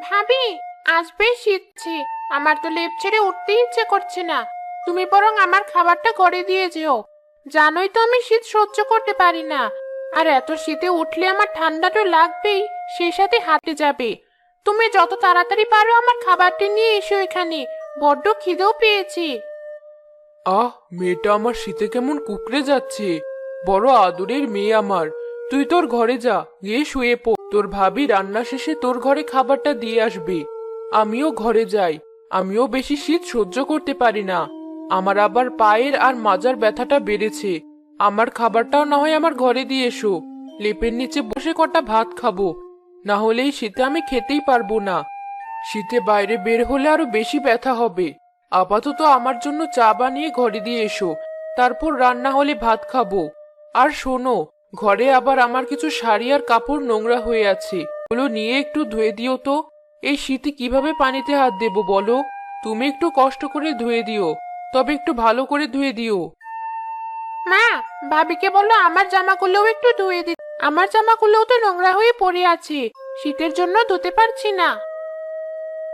ভাবি আজ বেশ শীতছে আমার তো লেপ ছেড়ে উঠতে ইচ্ছে করছে না। তুমি বরং আমার খাবারটা করে দিয়ে যেও। জানোই তো আমি শীত সহ্য করতে পারি না। আর এত শীতে উঠলে আমার ঠান্ডা তো লাগবেই, সেই সাথে হাতে যাবে। তুমি যত তাড়াতাড়ি পারো আমার খাবারটি নিয়ে এসো এখানে। বড্ড খিদেও পেয়েছি। আহ, মেয়েটা আমার শীতে কেমন কুকড়ে যাচ্ছে। বড় আদরের মেয়ে আমার। তুই তোর ঘরে যা, গিয়ে শুয়ে পো তোর ভাবি রান্না শেষে তোর ঘরে খাবারটা দিয়ে আসবে। আমিও ঘরে যাই। আমিও বেশি শীত সহ্য করতে পারি না। আমার আবার পায়ের আর মাজার ব্যথাটা বেড়েছে। আমার খাবারটাও না হয় আমার ঘরে দিয়ে এসো। লেপের নিচে বসে কটা ভাত খাব। না হলে এই শীতে আমি খেতেই পারব না। শীতে বাইরে বের হলে আরও বেশি ব্যথা হবে। আপাতত আমার জন্য চা বানিয়ে ঘরে দিয়ে এসো। তারপর রান্না হলে ভাত খাব। আর শোনো ঘরে আবার আমার কিছু শাড়ি আর কাপড় নোংরা হয়ে আছে। ওগুলো নিয়ে একটু ধুয়ে দিও তো। এই শীতে কীভাবে পানিতে হাত দেবো বলো? তুমি একটু কষ্ট করে ধুয়ে দিও। তবে একটু ভালো করে ধুয়ে দিও। মা, ভাবিকে বলো আমার জামাগুলোও একটু ধুয়ে দিতে আমার জামাগুলোও তো নোংরা হয়ে পড়ে আছে। শীতের জন্য ধুতে পারছি না।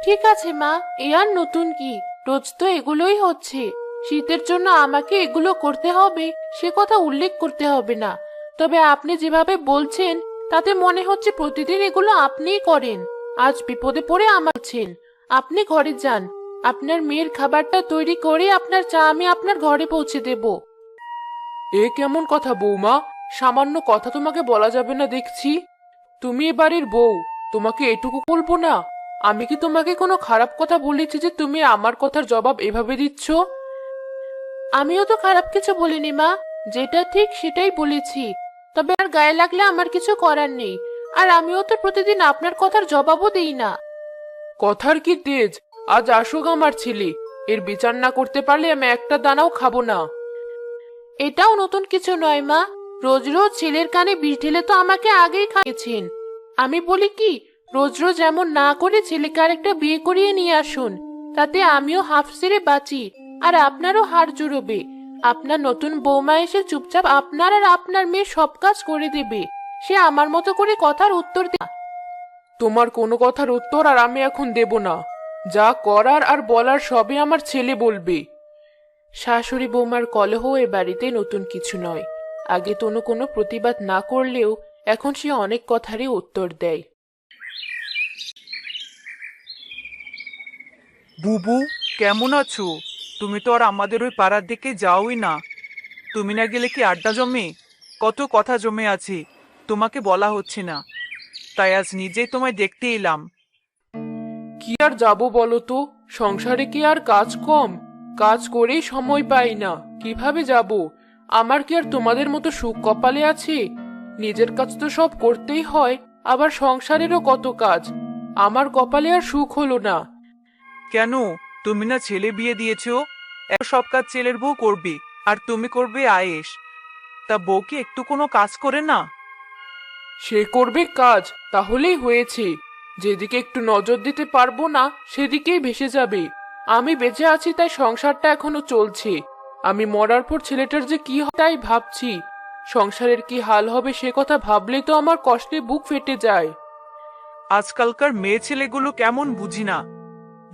ঠিক আছে মা, এ আর নতুন কি? রোজ তো এগুলোই হচ্ছে। শীতের জন্য আমাকে এগুলো করতে হবে। সে কথা উল্লেখ করতে হবে না। তবে আপনি যেভাবে বলছেন তাতে মনে হচ্ছে প্রতিদিন এগুলো আপনিই করেন। আজ বিপদে পড়ে আমারছেন আপনি ঘরে যান। আপনার মেয়ের খাবারটা তৈরি করে আপনার চা আমি আপনার ঘরে পৌঁছে দেবো। এ কেমন কথা বৌমা? সামান্য কথা তোমাকে বলা যাবে না দেখছি। তুমি এ বাড়ির বউ তোমাকে এটুকু বলব না। আমি কি তোমাকে কোনো খারাপ কথা বলেছি যে তুমি আমার কথার জবাব এভাবে দিচ্ছ? আমিও তো খারাপ কিছু বলিনি মা যেটা ঠিক সেটাই বলেছি। তবে আর গায়ে লাগলে আমার কিছু করার নেই। আর আমিও তো প্রতিদিন আপনার কথার জবাবও দিই না। কথার কি তেজ? আজ আসুক আমার ছেলে। এর বিচার না করতে পারলে আমি একটা দানাও খাব না। এটাও নতুন কিছু নয় মা। রোজ রোজ ছেলের কানে বিষ ঢেলে তো আমাকে আগেই খাইয়েছেন। আমি বলি কি রোজ রোজ এমন না করে ছেলেকে আরেকটা বিয়ে করিয়ে নিয়ে আসুন তাতে আমিও হাফ সেরে বাঁচি আর আপনারও হাড় জুড়বে। আপনার নতুন বৌমা এসে চুপচাপ আপনার আর আপনার মেয়ে সব কাজ করে দেবে। সে আমার মতো করে কথার উত্তর দেবে তোমার কোনো কথার উত্তর আর আমি এখন দেব না। যা করার আর বলার সবই আমার ছেলে বলবে। শাশুড়ি বৌমার কলহ এ বাড়িতে নতুন কিছু নয়। আগে তনু কোনো প্রতিবাদ না করলেও এখন সে অনেক কথারই উত্তর দেয়। বুবু, কেমন আছো? তুমি তো আর আমাদের ওই পাড়ার দিকে যাওই না। তুমি না গেলে কি আড্ডা জমে? কত কথা জমে আছে তোমাকে বলা হচ্ছে না। তাই আজ নিজেই তোমায় দেখতে এলাম। কি আর যাব বলো তো? সংসারে কি আর কাজ কম? কাজ করেই সময় পাই না। কীভাবে যাব? আমার কি আর তোমাদের মতো সুখ কপালে আছে? নিজের কাজ তো সব করতেই হয় আবার সংসারেরও কত কাজ? আমার কপালে আর সুখ হলো না। কেন? তুমি না ছেলে বিয়ে দিয়েছ? সব কাজ ছেলের বউ করবে। আর তুমি করবে আয়েস তা বউ কি একটু কোনো কাজ করে না? সে করবে কাজ তাহলেই হয়েছে। যেদিকে একটু নজর দিতে পারব না সেদিকেই ভেসে যাবে। আমি বেঁচে আছি তাই সংসারটা এখনও চলছে। আমি মরার পর ছেলেটার যে কি হয় তাই ভাবছি। সংসারের কি হাল হবে সে কথা ভাবলেই তো আমার কষ্টে বুক ফেটে যায়। আজকালকার মেয়ে ছেলেগুলো কেমন বুঝি না।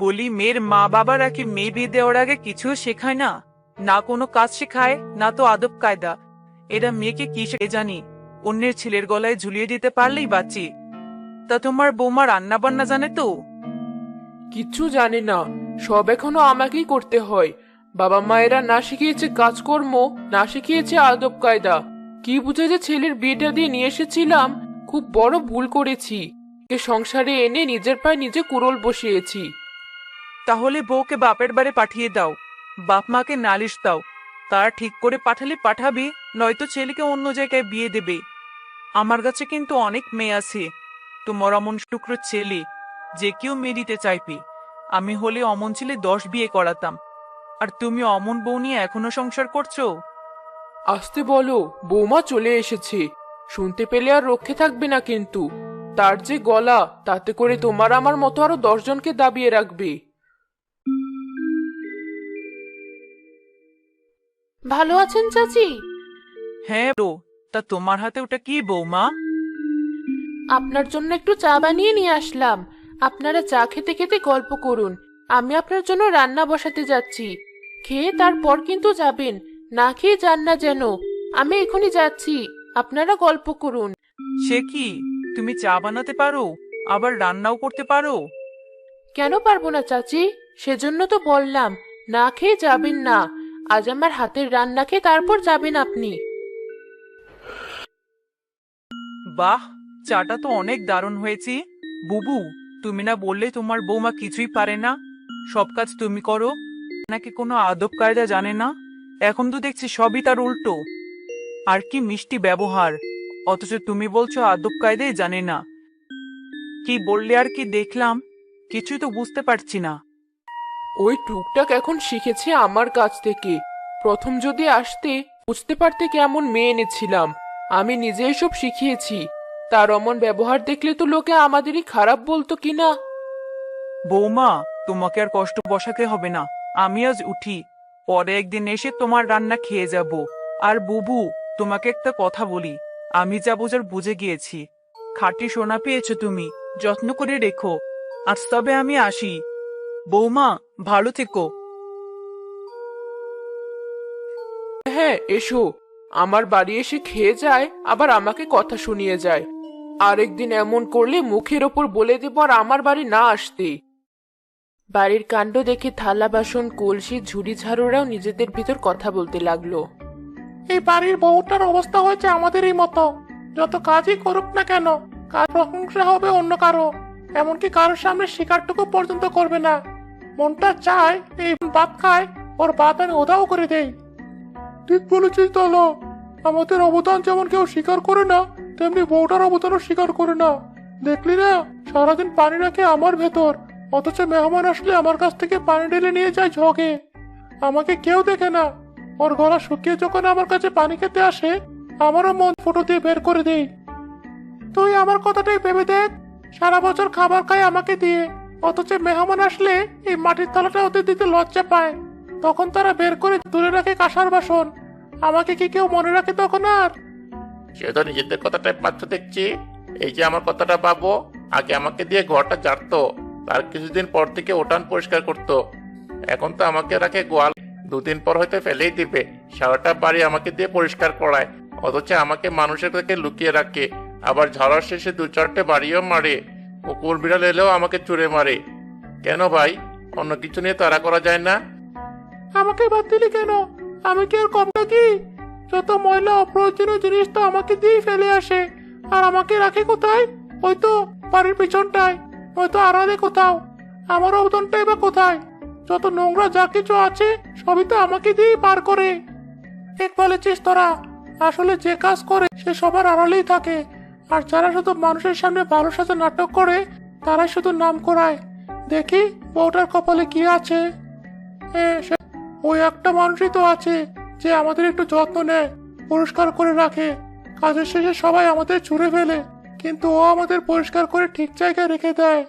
বলি, মেয়ের মা বাবারা কি মেয়ে বিয়ে দেওয়ার আগে কিছু শেখায় না। না কোনো কাজ শেখায়, না তো আদব কায়দা। এরা মেয়েকে কি শেখে জানি, অন্যের ছেলের গলায় ঝুলিয়ে দিতে পারলেই বাঁচি। তা তোমার বৌমা রান্না বান্না জানে তো? কিচ্ছু জানি না, সব এখনও আমাকেই করতে হয়। বাবা মায়েরা না শিখিয়েছে কাজকর্ম, না শিখিয়েছে আদব কায়দা। কি বুঝে যে ছেলের বিয়েটা দিয়ে নিয়ে এসেছিলাম, খুব বড় ভুল করেছি। এ সংসারে এনে নিজের পায়ে নিজে কুরল বসিয়েছি। তাহলে বউকে বাপের বাড়ি পাঠিয়ে দাও। বাপ মাকে নালিশ দাও। তারা ঠিক করে পাঠালে পাঠাবে, নয়তো ছেলেকে অন্য জায়গায় বিয়ে দেবে। আমার কাছে কিন্তু অনেক মেয়ে আছে। তোমার অমন টুকরো ছেলে, যে কেউ মেয়ে দিতে চাইবে। আমি হলে অমন ছেলে দশ বিয়ে করাতাম। আর তুমি অমন বউ নিয়ে এখনও সংসার করছ? আসতে বলো, বৌমা চলে এসেছে। শুনতে পেলে আর রক্ষে থাকবে না কিন্তু। তার যে গলা, তাতে করে তোমার আমার মতো আরও দশজনকে দাবিয়ে রাখবে। ভালো আছেন চাচি? হ্যাঁ তো তা তোমার হাতে ওটা কি বৌমা? আপনার জন্য একটু চা বানিয়ে নিয়ে আসলাম। আপনারা চা খেতে খেতে গল্প করুন। আমি আপনার জন্য রান্না বসাতে যাচ্ছি। খেয়ে তারপর কিন্তু যাবেন। না খেয়ে যান না যেন। আমি এখনই যাচ্ছি। আপনারা গল্প করুন। সে কি? তুমি চা বানাতে পারো? আবার রান্নাও করতে পারো? কেন পারব না চাচি? সেজন্য তো বললাম না খেয়ে যাবেন না। আজ আমার হাতের রান্না খেয়ে তারপর যাবেন আপনি। বাহ, চাটা তো অনেক দারুণ হয়েছে। বুবু, তুমি না বললে তোমার বৌমা কিছুই পারে না। সব কাজ তুমি করো। নাকি কোনো আদব কায়দা জানে না? এখন তো দেখছি সবই তার উল্টো। আর কি মিষ্টি ব্যবহার। অথচ তুমি বলছো আদব কায়দাই জানে না। কি বললে আর কি দেখলাম, কিছুই তো বুঝতে পারছি না। ওই টুকটাক এখন শিখেছে আমার কাছ থেকে। প্রথম যদি আসতে, বুঝতে পারতে কেমন মেয়ে এনেছিলাম। আমি নিজে এসব শিখিয়েছি। তার অমন ব্যবহার দেখলে তো লোকে আমাদেরই খারাপ বলতো কিনা বৌমা, তোমাকে আর কষ্ট বসাতে হবে না। আমি আজ উঠি। পরে একদিন এসে তোমার রান্না খেয়ে যাব। আর বুবু, তোমাকে একটা কথা বলি। আমি যা বোঝার বুঝে গিয়েছি। খাটি সোনা পেয়েছ তুমি। যত্ন করে রেখো। আজ তবে আমি আসি। বৌমা ভালো থেকো। হ্যাঁ এসো। আমার বাড়ি এসে খেয়ে যায় আবার আমাকে কথা শুনিয়ে যায়। আরেকদিন এমন করলে মুখের ওপর বলে দেব আর আমার বাড়ি না আসতে। বাড়ির কাণ্ড দেখে থালা বাসন কলসি ঝুড়ি ঝাড়ুরাও নিজেদের ভিতর কথা বলতে লাগল। এই বাড়ির বউটার অবস্থা হয়েছে আমাদেরই মতো। যত কাজই করুক না কেন কার প্রশংসা হবে অন্য কারও? এমনকি কারোর সামনে শিকারটুকু পর্যন্ত করবে না। মনটা চায় এই ভাত খায়, ওর ভাত আমি ওদাও করে দেই। ঠিক বলেছিস তাহলে, আমাদের অবদান যেমন কেউ স্বীকার করে না, তেমনি বউটার অবদানও স্বীকার করে না। দেখলি না, সারাদিন পানি রাখে আমার ভেতর, অথচ মেহমান আসলে আমার কাছ থেকে পানি ঢেলে নিয়ে যায় ঝগে। আমাকে কেউ দেখে না, ওর গলা শুকিয়ে যখন আমার কাছে পানি খেতে আসে, আমারও মন ফুটো দিয়ে বের করে দেই। তুই আমার কথাটাই ভেবে দেখ। সারা বছর খাবার খায় আমাকে দিয়ে। অথচ মেহমান আসলে এই মাটির থালাটা ওদের দিতে লজ্জা পায়। তখন তারা বের করে তুলে রাখে কাঁসার বাসন। আমাকে কি কেউ মনে রাখে তখন আর? সে তো নিজেদের কথাটাই পাচ্ছ দেখছি। এই যে আমার কথাটা পাবো, আগে আমাকে দিয়ে ঘরটা ঝাড়তো তার কিছুদিন পর থেকে ওটান পরিষ্কার করতো। এখন তো আমাকে রাখে গোয়াল, দুদিন পর হয়তো ফেলেই দিবে। সারাটা বাড়ি আমাকে দিয়ে পরিষ্কার করায়, অথচ আমাকে মানুষের থেকে লুকিয়ে রাখে। আবার ঝাড়ার শেষে দু চারটে বাড়িও মারে। কুকুর বিড়াল এলেও আমাকে চুরে মারে। কেন ভাই? অন্য কিছু নিয়ে তারা করা যায় না? আমাকে বাদ দিলি কেন? আমি কি আর কম নাকি? যত ময়লা অপ্রয়োজনীয় জিনিস তো আমাকে দিয়েই ফেলে আসে। আর আমাকে রাখে কোথায়? ওই তো বাড়ির পিছনটায়। হয়তো আড়ালে কোথাও। আমার অবদানটাই বা কোথায়? যত নোংরা যা কিছু আছে, সবই তো আমাকে দিয়েই পার করে। ঠিক বলেছিস তোরা, আসলে যে কাজ করে সে সবার আড়ালেই থাকে। আর যারা শুধু মানুষের সামনে ভালো সাথে নাটক করে তারাই শুধু নাম করায়। দেখি বউটার কপালে কি আছে? সে- ওই একটা মানুষই তো আছে যে আমাদের একটু যত্ন নেয় পরিষ্কার করে রাখে। কাজের শেষে সবাই আমাদের ছুঁড়ে ফেলে কিন্তু ও আমাদের পরিষ্কার করে ঠিক জায়গায় রেখে দেয়।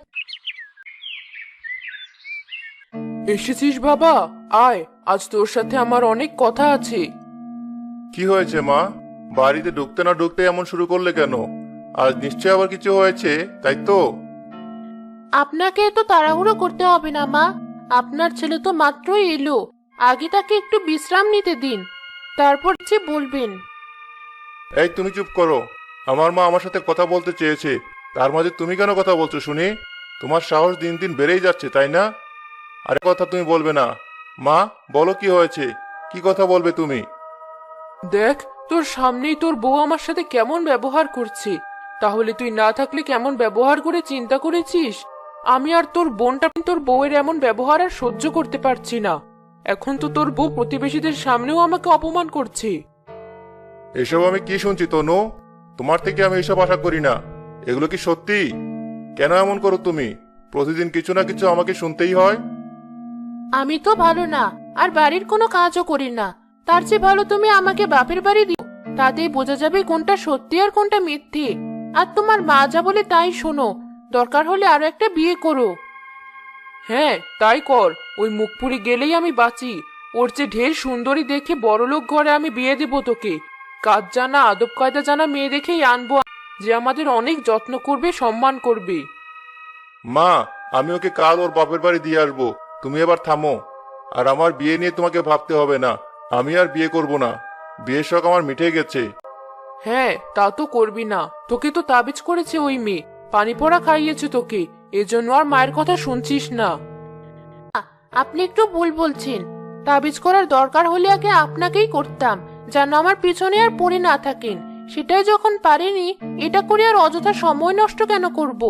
এসেছিস বাবা? আয় আজ তোর সাথে আমার অনেক কথা আছে। কি হয়েছে মা? বাড়িতে ঢুকতে না ঢুকতে এমন শুরু করলে কেন? আজ নিশ্চয় আবার কিছু হয়েছে তাই তো? আপনাকে তো তাড়াহুড়ো করতে হবে না মা। আপনার ছেলে তো মাত্রই এলো। আগে তাকে একটু বিশ্রাম নিতে দিন তারপর যে বলবেন। এই তুমি চুপ করো। আমার মা আমার সাথে কথা বলতে চেয়েছে। তার মাঝে তুমি কেন কথা বলছো শুনি? তোমার সাহস দিন দিন বেড়েই যাচ্ছে তাই না? আরে কথা তুমি বলবে না। মা বলো কি হয়েছে? কি কথা বলবে তুমি? দেখ তোর সামনেই তোর বউ আমার সাথে কেমন ব্যবহার করছে। তাহলে তুই না থাকলে কেমন ব্যবহার করে চিন্তা করেছিস? আমি আর তোর বোনটা তোর বউয়ের এমন ব্যবহার আর সহ্য করতে পারছি না। এখন তো তোর বউ প্রতিবেশীদের সামনেও আমাকে অপমান করছে। এসব আমি কি শুনছি তনু? তোমার থেকে আমি এসব আশা করি না। এগুলো কি সত্যি? কেন এমন করো তুমি? প্রতিদিন কিছু না কিছু আমাকে শুনতেই হয়। আমি তো ভালো না আর বাড়ির কোনো কাজও করি না। তার চেয়ে ভালো তুমি আমাকে বাপের বাড়ি দিও। তাতেই বোঝা যাবে কোনটা সত্যি আর কোনটা মিথ্যে। আর তোমার মা যা বলে তাই শোনো। দরকার হলে আরও একটা বিয়ে করো। হ্যাঁ তাই কর। ওই মুখপুরি গেলেই আমি বাঁচি। ওর চেয়ে ঢের সুন্দরী দেখে বড়লোক ঘরে আমি বিয়ে দেব তোকে। কাজ জানা আদব কায়দা জানা মেয়ে দেখেই আনব। যে আমাদের অনেক যত্ন করবে সম্মান করবে। মা আমি ওকে কাল ওর বাপের বাড়ি দিয়ে আসব। তুমি এবার থামো। আর আমার বিয়ে নিয়ে তোমাকে ভাবতে হবে না। আমি আর বিয়ে করব না। বিয়ের শখ আমার মিটে গেছে। হ্যাঁ তা তো করবি না। তোকে তো তাবিজ করেছে ওই মেয়ে। পানি পড়া খাইয়েছে তোকে। এজন্য আর মায়ের কথা শুনছিস না। আপনি একটু ভুল বলছেন। তাবিজ করার দরকার হলে আগে আপনাকেই করতাম যেন আমার পিছনে আর পড়ে না থাকেন। সেটাই যখন পারিনি এটা করে আর অযথা সময় নষ্ট কেন করব?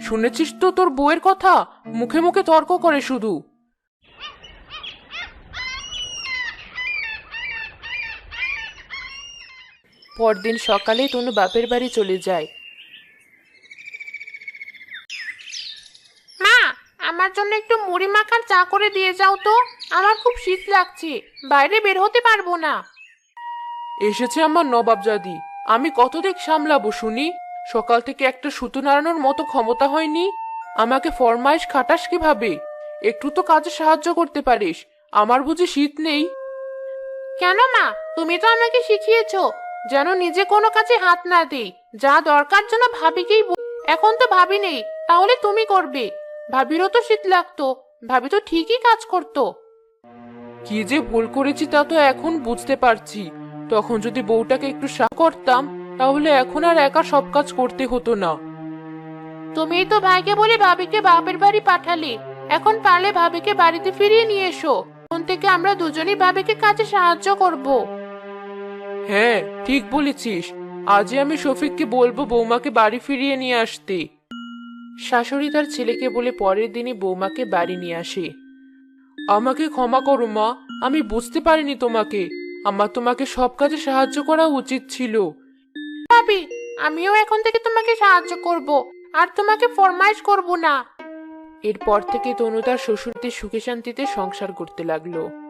শুনেছিস তো তোর বউয়ের কথা? মুখে মুখে তর্ক করে শুধু। পরদিন সকালে তনু বাপের বাড়ি চলে যায়। মা আমার জন্য একটু মুড়ি মাখার চা করে দিয়ে যাও তো। আমার খুব শীত লাগছে বাইরে বের হতে পারব না। এসেছে আমার নবাবজাদি আমি কত দিক সামলাবো শুনি? সকাল থেকে একটা সুতো নাড়ানোর মতো ক্ষমতা হয়নি। আমাকে ফরমাইশ খাটাস কীভাবে? একটু তো কাজে সাহায্য করতে পারিস। আমার বুঝি শীত নেই। কেন মা? তুমি তো আমাকে শিখিয়েছো। যেন নিজে কোনো কাজে হাত না দেই। যা দরকার জন্য ভাবিকেই বল- এখন তো ভাবি নেই তাহলে তুমি করবে। ভাবিরও তো শীত লাগতো ভাবি তো ঠিকই কাজ করতো। কি যে ভুল করেছি তা তো এখন বুঝতে পারছি। তখন যদি বউটাকে একটু সাহ করতাম তাহলে এখন আর একা সব কাজ করতে হতো না। তুমিই তো ভাইকে বলে ভাবিকে বাপের বাড়ি পাঠালে। এখন পারলে ভাবিকে বাড়িতে ফিরিয়ে নিয়ে এসো। এখন থেকে আমরা দুজনেই ভাবিকে কাজে সাহায্য করব। হ্যাঁ ঠিক বলেছিস। আজই আমি শফিককে বলব বৌমাকে বাড়ি ফিরিয়ে নিয়ে আসতে। শাশুড়ি তার ছেলেকে বলে পরের দিনই বৌমাকে বাড়ি নিয়ে আসে। আমাকে ক্ষমা করো মা। আমি বুঝতে পারিনি তোমাকে। আমার তোমাকে সব কাজে সাহায্য করা উচিত ছিল। ভাবি আমিও এখন থেকে তোমাকে সাহায্য করব আর তোমাকে ফরমাইশ করব না। এরপর থেকে তনু তার শ্বশুরদের সুখে শান্তিতে সংসার করতে লাগল।